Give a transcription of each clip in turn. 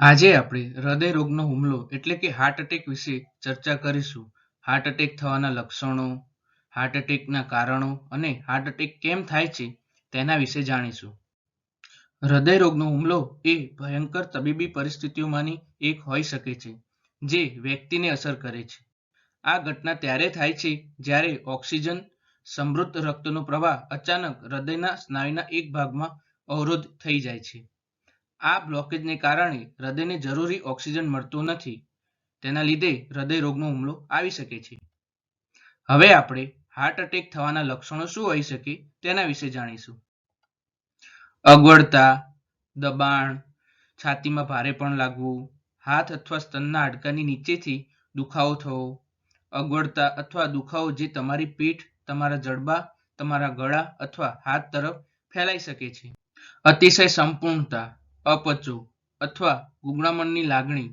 આજે આપણે હૃદય રોગનો હુમલો એટલે કે હાર્ટ એટેક વિશે ચર્ચા કરીશું. હાર્ટ એટેક થવાના લક્ષણો હાર્ટ એટેકના કારણો અને હાર્ટ એટેક કેમ થાય છે તેના વિશે જાણીશું. હૃદય રોગનો હુમલો એ ભયંકર તબીબી પરિસ્થિતિઓમાંની એક હોઈ શકે છે, જે વ્યક્તિને અસર કરે છે. આ ઘટના ત્યારે થાય છે જ્યારે ઓક્સિજન, સમૃદ્ધ રક્તનો પ્રવાહ અચાનક હૃદયના સ્નાયુના એક ભાગમાં અવરોધ થઈ જાય છે. આ બ્લોકેજને કારણે હૃદયને જરૂરી ઓક્સિજન મળતો નથી. તેના લીધે હૃદય રોગનો હુમલો આવી શકે છે. હવે આપણે હાર્ટ એટેક થવાના લક્ષણો શું હોઈ શકે તેના વિશે જાણીશું. અગવડતા, દબાણ, છાતીમાં ભારેપણ લાગવું, હાથ અથવા સ્તનના હાડકાની નીચેથી દુખાવો થવો, અગવડતા અથવા દુખાવો જે તમારી પીઠ, તમારા જડબા, તમારા ગળા અથવા હાથ તરફ ફેલાઈ શકે છે. અતિશય સંપૂર્ણતા અપચો અથવા ગુંગળામણની લાગણી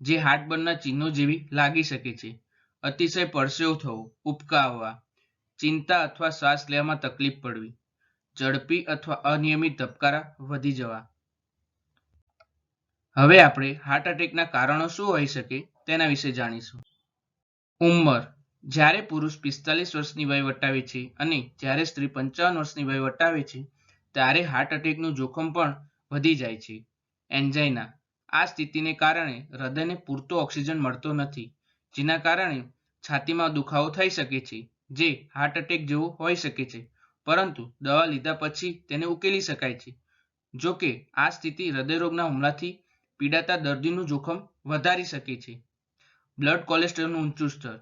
જે હાર્ટબર્નના ચિહ્નો જેવી લાગી શકે છે. અતિશય પરસેવો થવો ઉબકા આવવા ચિંતા અથવા શ્વાસ લેવામાં તકલીફ પડવી, ઝડપી અથવા અનિયમિત ધબકારા વધી જવા. હવે આપણે હાર્ટ એટેકના કારણો શું હોઈ શકે તેના વિશે જાણીશું. ઉંમર. જ્યારે પુરુષ પિસ્તાલીસ વર્ષની વય વટાવે છે અને જ્યારે સ્ત્રી પંચાવન વર્ષની વય વટાવે છે, ત્યારે હાર્ટ એટેકનું જોખમ પણ વધી જાય છે. એન્જાઇના આ સ્થિતિને કારણે હૃદયને પૂરતો ઓક્સિજન મળતો નથી, જેના કારણે છાતીમાં દુખાવો થઈ શકે છે, જે હાર્ટ એટેક જેવો હોઈ શકે છે. પરંતુ દવા લીધા પછી તેને ઉકેલી શકાય છે. જો કે આ સ્થિતિ હૃદયરોગના હુમલાથી પીડાતા દર્દીનું જોખમ વધારી શકે છે. બ્લડ કોલેસ્ટ્રોલનું ઊંચું સ્તર.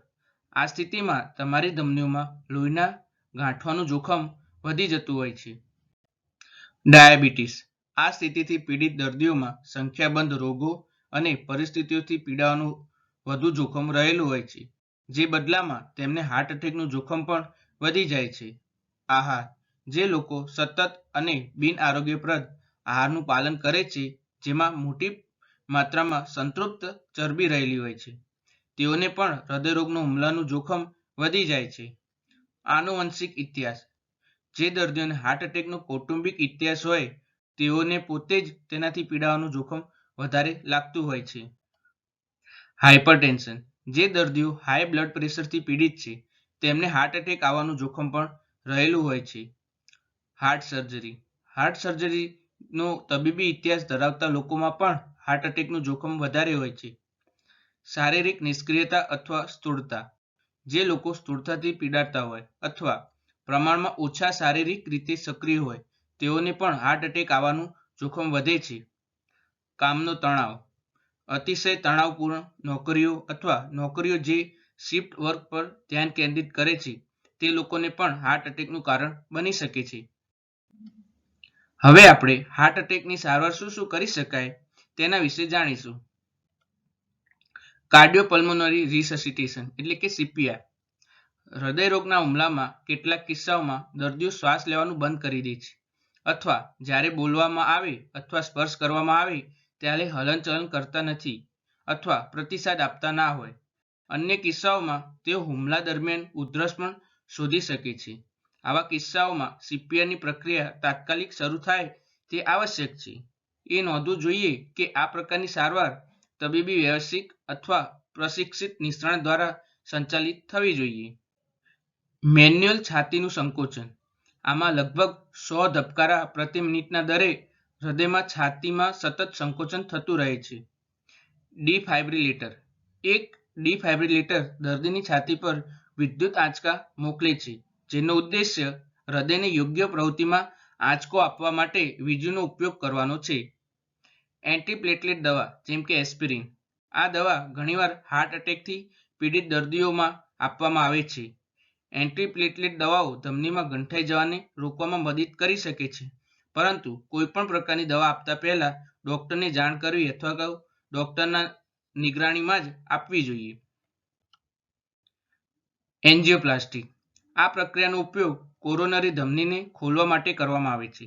આ સ્થિતિમાં તમારી ધમનીઓમાં લોહીના ગાંઠવાનું જોખમ વધી જતું હોય છે. ડાયાબિટીસ. આ સ્થિતિથી પીડિત દર્દીઓમાં સંખ્યાબંધ રોગો અને પરિસ્થિતિઓથી પીડાવાનું વધુ જોખમ રહેલું હોય છે, જે બદલામાં તેમને હાર્ટ એટેકનું જોખમ પણ વધી જાય છે. આહાર, જે લોકો સતત અને બિન આરોગ્યપ્રદ આહારનું પાલન કરે છે, જેમાં મોટી માત્રામાં સંતૃપ્ત ચરબી રહેલી હોય છે. તેઓને પણ હૃદયરોગનો હુમલાનું જોખમ વધી જાય છે. આનુવંશિક ઇતિહાસ, જે દર્દીઓને હાર્ટ એટેકનો કૌટુંબિક ઇતિહાસ હોય તેઓને પોતે જ તેનાથી પીડાવાનું જોખમ વધારે લાગતું હોય છે. હાઇપરટેન્શન જે દર્દીઓ હાઈ બ્લડ પ્રેશરથી પીડિત છે, તેમને હાર્ટ એટેક આવવાનું જોખમ પણ રહેલું હોય છે. હાર્ટ સર્જરી હાર્ટ સર્જરીનો તબીબી ઇતિહાસ ધરાવતા લોકોમાં પણ હાર્ટ એટેકનું જોખમ વધારે હોય છે. શારીરિક નિષ્ક્રિયતા અથવા સ્થૂળતા, જે લોકો સ્થૂળતાથી પીડાતા હોય અથવા પ્રમાણમાં ઓછા શારીરિક રીતે સક્રિય હોય તેઓને પણ હાર્ટ એટેક આવવાનું જોખમ વધે છે. કામનો તણાવ. અતિશય તણાવપૂર્ણ નોકરીઓ અથવા નોકરીઓ જે શિફ્ટ વર્ક પર ધ્યાન કેન્દ્રિત કરે છે, તે લોકોને પણ હાર્ટ એટેકનું કારણ બની શકે છે. હવે આપણે હાર્ટ એટેકની સારવાર શું શું કરી શકાય તેના વિશે જાણીશું. કાર્ડિયોપલ્મોનરી રિસસિટેશન એટલે કે સીપીઆર હૃદય રોગના હુમલામાં કેટલાક કિસ્સાઓમાં દર્દીઓ શ્વાસ લેવાનું બંધ કરી દે છે. અથવા જ્યારે બોલવામાં આવે અથવા સ્પર્શ કરવામાં આવે, ત્યારે હલનચલન કરતા નથી અથવા પ્રતિસાદ આપતા ના હોય. અન્ય કિસ્સાઓમાં તેઓ હુમલા દરમિયાન ઉધરસ પણ શોધી શકે છે. આવા કિસ્સાઓમાં સીપીઆરની પ્રક્રિયા તાત્કાલિક શરૂ થાય તે આવશ્યક છે. એ નોંધવું જોઈએ કે આ પ્રકારની સારવાર તબીબી, વ્યવસ્થિત અથવા પ્રશિક્ષિત નિષ્ણાત દ્વારા સંચાલિત થવી જોઈએ. મેન્યુઅલ છાતીનું સંકોચન. આમાં લગભગ સો ધબકારા પ્રતિ મિનિટના દરે હૃદયમાં છાતીમાં સતત સંકોચન થતું રહે છે. ડિફાઇબ્રિલેટર. એક ડિફાઇબ્રિલેટર દર્દીની છાતી પર વિદ્યુત આંચકા મોકલે છે, જેનો ઉદ્દેશ્ય હૃદયને યોગ્ય પ્રવૃત્તિમાં આંચકો આપવા માટે વીજળીનો ઉપયોગ કરવાનો છે. એન્ટીપ્લેટલેટ દવા, જેમ કે એસ્પિરિન. આ દવા ઘણીવાર હાર્ટ એટેકથી પીડિત દર્દીઓમાં આપવામાં આવે છે. એન્ટીપ્લેટલેટ દવાઓ ધમનીમાં ગંઠાઈ જવાને રોકવામાં મદદ કરી શકે છે. પરંતુ કોઈપણ પ્રકારની દવા આપતા પહેલા ડોક્ટરને જાણ કરવી અથવા ડોક્ટરના નિગરાણીમાં જ આપવી જોઈએ. એન્જિયોપ્લાસ્ટી. આ પ્રક્રિયાનો ઉપયોગ કોરોનરી ધમનીને ખોલવા માટે કરવામાં આવે છે.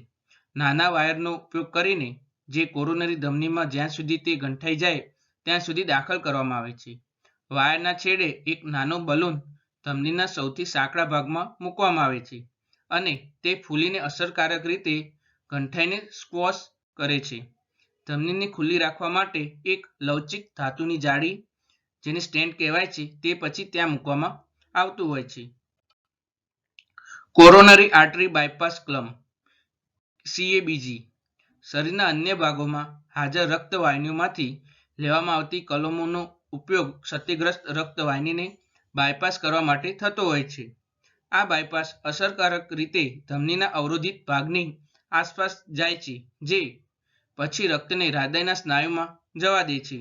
નાના વાયરનો ઉપયોગ કરીને જે કોરોનરી ધમનીમાં જ્યાં સુધી તે ગંઠાઈ જાય, ત્યાં સુધી દાખલ કરવામાં આવે છે. વાયરના છેડે એક નાનો બલૂન ધમનીના સૌથી સાંકડા ભાગમાં મૂકવામાં આવે છે અને તે ફૂલીને અસરકારક રીતે ગંઠાઈને સ્ક્વોશ કરે છે. ધમનીને ખુલ્લી રાખવા માટે એક લવચિક ધાતુની જાળી, જેને સ્ટેન્ડ કહેવાય છે, તે પછી ત્યાં મૂકવામાં આવતું હોય છે. કોરોનરી આર્ટરી બાયપાસ ક્લમ, સીએબીજી, શરીરના અન્ય ભાગોમાં હાજર રક્તવાહિનીઓમાંથી લેવામાં આવતી કલમોનો ઉપયોગ ક્ષતિગ્રસ્ત રક્તવાહિનીને બાયપાસ કરવા માટે થતો હોય છે. આ બાયપાસ અસરકારક રીતે ધમનીના અવરોધિત ભાગની આસપાસ જાય છે, જે પછી રક્તને હૃદયના સ્નાયુમાં જવા દે છે.